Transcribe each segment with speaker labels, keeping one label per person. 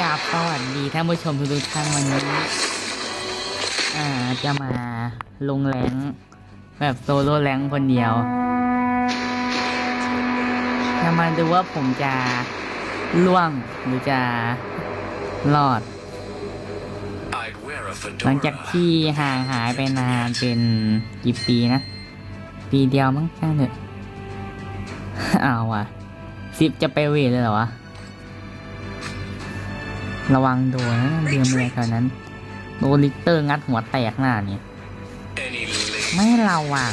Speaker 1: กราบสวัสดีท่านผู้ชมทุกท่านวันนี้ อ่าจะมาลงแรงแบบโซโล่แรงคนเดียว จะมาดูว่าผมจะล่วงหรือจะรอด หลังจากที่ห่างหายไปนานเป็นกี่ปีนะ ปีเดียวมั้งแค่เนอะเอาว่ะสิบจะไปเวทเลยเหรอวะ ระวังโดนนะเรียมเลยตอนนั้น โดนลิกเตอร์งัดหัวแตกหน้านี่ไม่ระวัง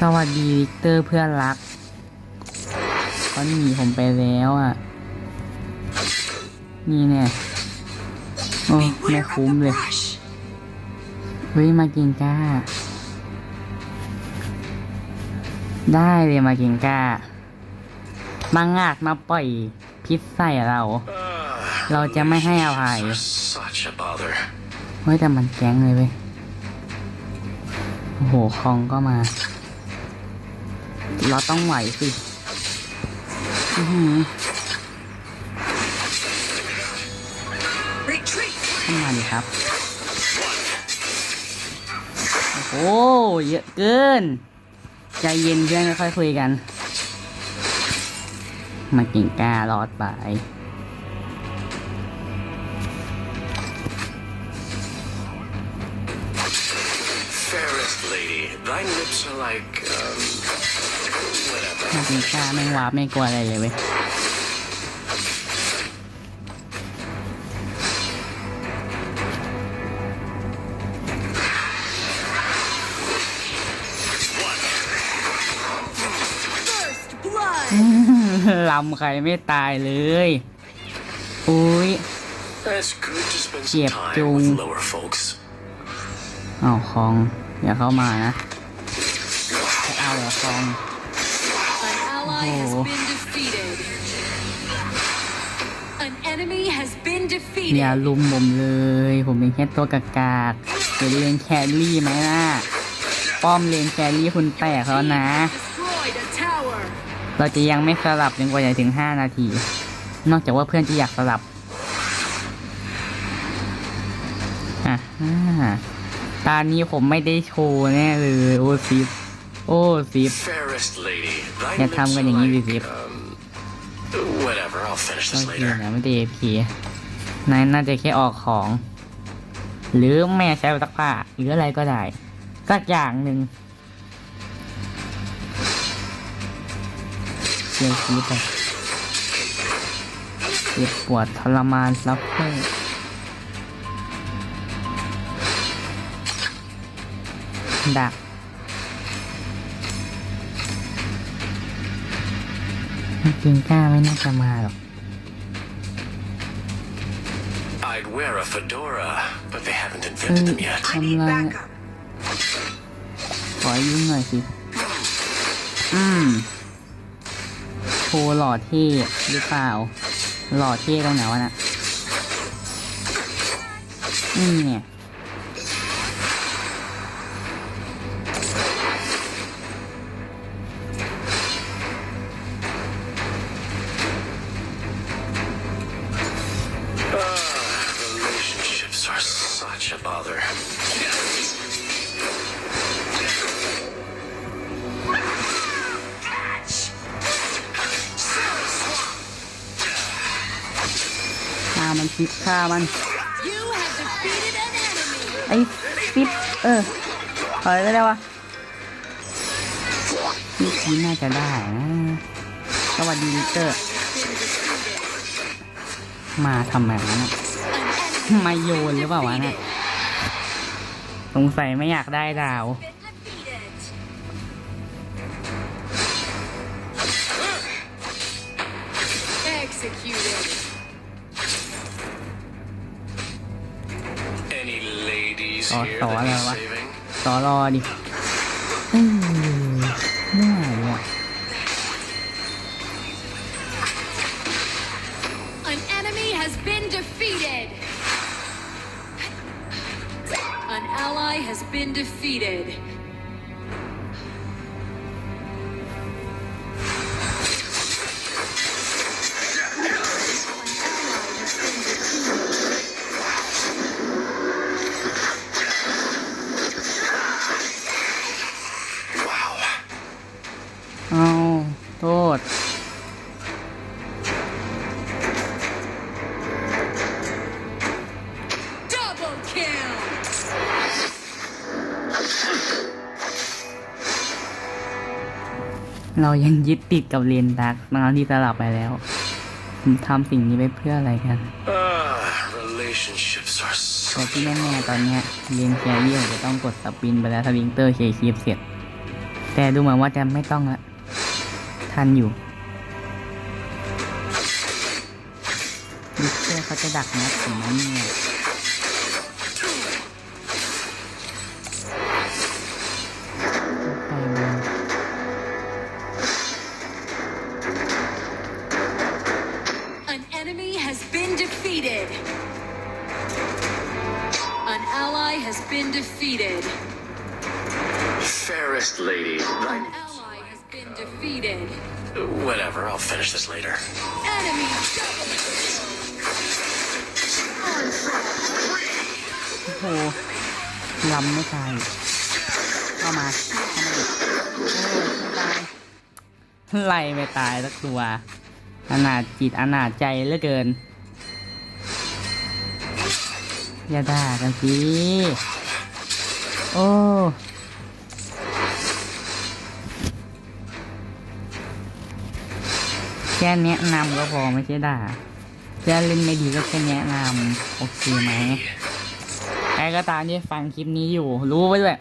Speaker 1: สวัสดีลิกเตอร์เพื่อนรักเขาหนีผมไปแล้วอะ นี่แน่โอ้ไม่คุ้มเลย เฮ้ย มากินก้า ได้เลยมากินก้า มางาดมาปล่อยพิษใส่เรา
Speaker 2: Ah,
Speaker 1: เราจะไม่ให้อภัย
Speaker 2: such a bother.
Speaker 1: เฮ้ยแต่มันแก๊งเลยเว้ย โอ้โหคองก็มา เราต้องไหวสิอื้อหือ
Speaker 3: Retreat!
Speaker 1: ขึ้นมาดิครับ โอ้โหเยอะเกิน ใจเย็นเพื่อนค่อยๆคุยกัน มากิ่งกล้ารอดไป
Speaker 2: Fairest lady, thy lips are like, um, whatever.
Speaker 1: มากิ่งกล้าไม่วาบไม่กลัวอะไรเลยเว้ย ลำใครไม่ตายเลยอุ้ย
Speaker 2: It's good to spend some
Speaker 1: Chẹp
Speaker 2: time
Speaker 1: chung.
Speaker 2: with lower folks.
Speaker 1: เอาคอง อย่าเข้ามานะจะเอาเหรอคอง
Speaker 3: An ally has
Speaker 1: Oh.
Speaker 3: been defeated. An enemy has been
Speaker 1: อย่า
Speaker 3: defeated.
Speaker 1: ลุมผมเลย ผมเป็นแค่ตัวกากากๆเดี๋ยวเลนแครี่ไหมล่ะ ป้อมเลนแครี่คุณแตกแล้วนะ
Speaker 3: Destroyed a tower.
Speaker 1: เราจะยังไม่สลับจนกว่าจะถึง5นาที นอกจากว่าเพื่อนจะอยากสลับอะอ่าตอนนี้ผมไม่ได้โชว์แน่เลยโอ้ซิปโอ้ซิป
Speaker 2: Fairest lady, thy
Speaker 1: Ya
Speaker 2: lips
Speaker 1: tam
Speaker 2: are
Speaker 1: ka nang
Speaker 2: like,
Speaker 1: ibig-ip.
Speaker 2: um, whatever, I'll finish
Speaker 1: โอ
Speaker 2: this
Speaker 1: เค
Speaker 2: later.
Speaker 1: นะไม่ได้เอพีนายน่าจะแค่ออกของ หรือแม่ใช้ซักผ้าหรืออะไรก็ได้ สักอย่างหนึ่ง เสียชีวิตไปเจ็บปวดทรมานซับเพิ่ดักจริงกล้าไม่น่าจะมาหรอก
Speaker 2: I'd wear a fedora, but they haven't
Speaker 1: เอ
Speaker 2: invented
Speaker 1: อ
Speaker 2: them yet.
Speaker 1: ทำไรอะขอยุ่งหน่อยสิ อืม โชว์หล่อเท่หรือเปล่า หล่อเท่ตรงไหนวะน่ะนี่เนี่ย มันฟิปฆ่ามัน
Speaker 3: You have defeated an enemy.
Speaker 1: ไอ้ฟิปเออถอยได้แล้ววะนี่ทีน่าจะได้นะสวัสดีลิเตอร์ มาทำแบบนั้นอะ
Speaker 3: An enemy
Speaker 1: มาโยนหรือเปล่าวะน่ะสงสัยไม่อยากได้ดาว
Speaker 2: ladies
Speaker 1: Oh,
Speaker 2: here
Speaker 1: tỏ
Speaker 2: that
Speaker 1: ra
Speaker 2: need
Speaker 1: quá.
Speaker 2: saving?
Speaker 1: ต่อรอดิ เรายังยึดติดกับเรียนดักทั้งที่สลับไปแล้วผมทำสิ่งนี้ไปเพื่ออะไรกัน
Speaker 2: Ah, relationships are
Speaker 1: แต่
Speaker 2: so
Speaker 1: ที่แน่ๆตอนเนี้ยเรียนแครี่ผมจะต้องกดสปินไปแล้วสลิงเตอร์เคคีฟเสร็จ แต่ดูเหมือนว่าจะไม่ต้องละทันอยู่ดิเตอร์เขาจะดักนัดผมนะเนี่ย
Speaker 3: has been defeated. An ally has been defeated.
Speaker 2: fairest lady.
Speaker 3: An ally has been defeated.
Speaker 2: Whatever, I'll finish this later.
Speaker 3: Enemy double
Speaker 1: โอ้โหลำไม่ตายเข้ามาเข้ามาดิโอ้ยไม่ตายไล่ไม่ตายสักตัว อนาจจิตอนาจใจเหลือเกิน อย่าด่ากันสิโอ้แค่แนะนำก็พอไม่ใช่ด่าเพื่เล่นไม่ดีก็แค่แนะนำโอเคไหมใครก็ตามที่ฟังคลิปนี้อยู่ รู้ไว้ด้วย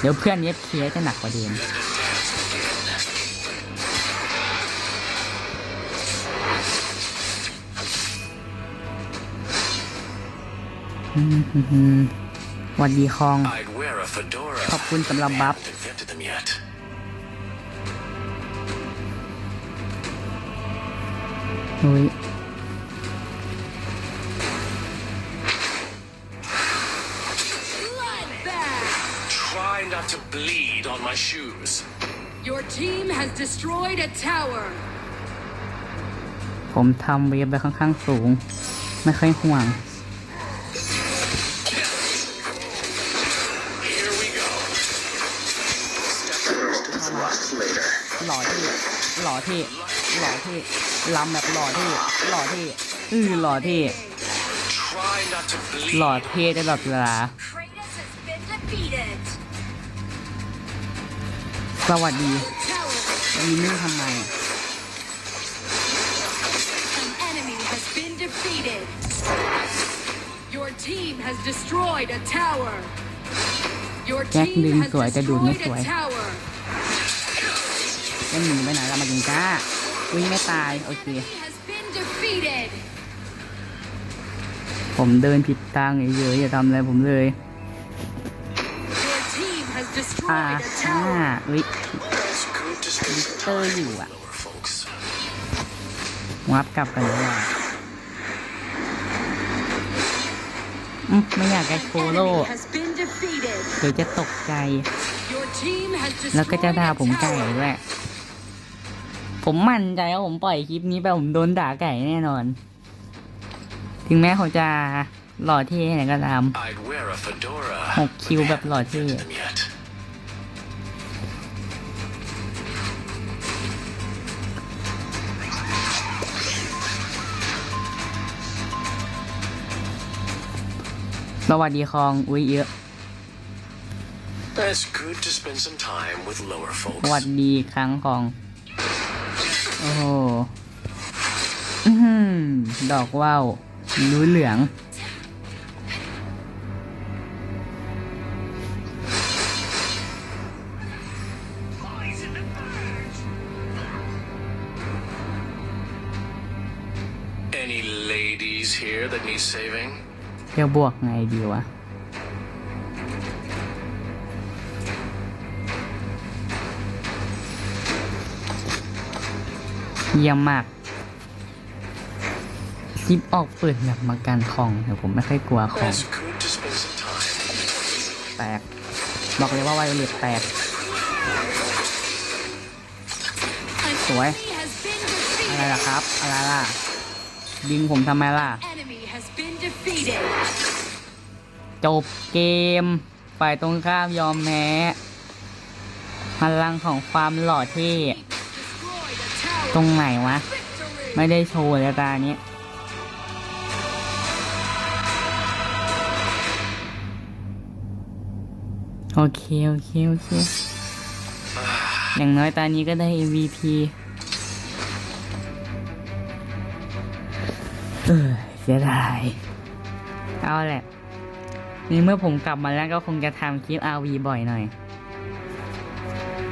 Speaker 1: เดี๋ยวเพื่อนเย็บเคลียจะหนักกว่าเดิม วันดีคอง ขอบคุณสำหรับบัฟโอ้ยผมทำเวฟไปค่อนข้างสูง ไม่ค่อยห่วง หล่อที่หล่อที่หล่อที่ลำแบบหล่อที่หล่อที่อือหล่อที่
Speaker 2: Try not to bleed.
Speaker 1: หล่อเท่ได้ตลอดเวลา
Speaker 3: Kratos has been defeated.
Speaker 1: สวัสดี
Speaker 3: Tower.
Speaker 1: ยีนี่ทำไม
Speaker 3: An enemy has been defeated. Your team has destroyed a tower. Your
Speaker 1: แจ็ค
Speaker 3: team
Speaker 1: ดึง
Speaker 3: has
Speaker 1: สวยแต่ดูดไม่
Speaker 3: destroyed
Speaker 1: สวย
Speaker 3: a tower.
Speaker 1: จะหนีไปไหนละมาจิงก้าอุ้ยไม่ตายโอเค
Speaker 3: He has been defeated.
Speaker 1: ผมเดินผิดทางเฉยๆอย่าทำอะไรผมเลย
Speaker 3: Your team has
Speaker 1: อ่า
Speaker 3: destroyed a
Speaker 1: อ่า
Speaker 3: tower.
Speaker 1: อุ้ย
Speaker 2: It's good to spend some
Speaker 1: Tơ
Speaker 2: time
Speaker 1: dữ
Speaker 2: with
Speaker 1: ạ.
Speaker 2: lower folks.
Speaker 1: วับกลับกันเลยว่ะอืมไม่อยากแกโค
Speaker 3: An
Speaker 1: โล่
Speaker 3: enemy has been defeated.
Speaker 1: เดี๋ยวจะตกใจ
Speaker 3: Your team has
Speaker 1: แล้วก็
Speaker 3: destroyed
Speaker 1: จะด่า
Speaker 3: a
Speaker 1: ผมไก่
Speaker 3: tower.
Speaker 1: ด้วย ผมมั่นใจว่าผมปล่อยคลิปนี้ไปผมโดนด่าไก่แน่นอน ถึงแม้เขาจะหล่อเท่ไหนก็ตาม
Speaker 2: I'd wear a fedora.
Speaker 1: Hộp
Speaker 2: but
Speaker 1: chiêu
Speaker 2: they
Speaker 1: bẹp
Speaker 2: haven't
Speaker 1: lò
Speaker 2: invented
Speaker 1: chê.
Speaker 2: them yet.
Speaker 1: สวัสดีคอง อุ้ยเยอะ
Speaker 2: It's good to spend some time with lower
Speaker 1: ส
Speaker 2: folks.
Speaker 1: วัสดีครั้งของ โอ้โหอื้อหือดอกว่าวรู้เหลือง
Speaker 2: Any ladies here that need saving?
Speaker 1: จะบวกไงดีวะ เยี่ยมมากคลิปออกเปิดแบบมาการคองแต่ผมไม่ค่อยกลัวคอง
Speaker 2: It's good to spend some time.
Speaker 1: แตกบอกเลยว่าไวโอเลตแตก
Speaker 3: An
Speaker 1: Ủa?
Speaker 3: enemy has been
Speaker 1: อะไร
Speaker 3: defeated.
Speaker 1: ล่ะครับ อะไรล่ะดึงผมทำไมล่ะ
Speaker 3: Enemy has been defeated.
Speaker 1: จบเกม ฝ่ายตรงข้ามยอมแพ้พลังของความหล่อเท่
Speaker 3: Destroyed a tower.
Speaker 1: ตรงไหนวะ ไม่ได้โชว์เลยตานี้โอเค โอเค โอเค อย่างน้อยตอนนี้ก็ได้ MVP เออเสียดาย เอาแหละ นี่เมื่อผมกลับมาแล้วก็คงจะทำคลิป RV บ่อยหน่อย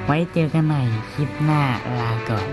Speaker 1: ไว้เจอกันใหม่คลิปหน้าลาก่อน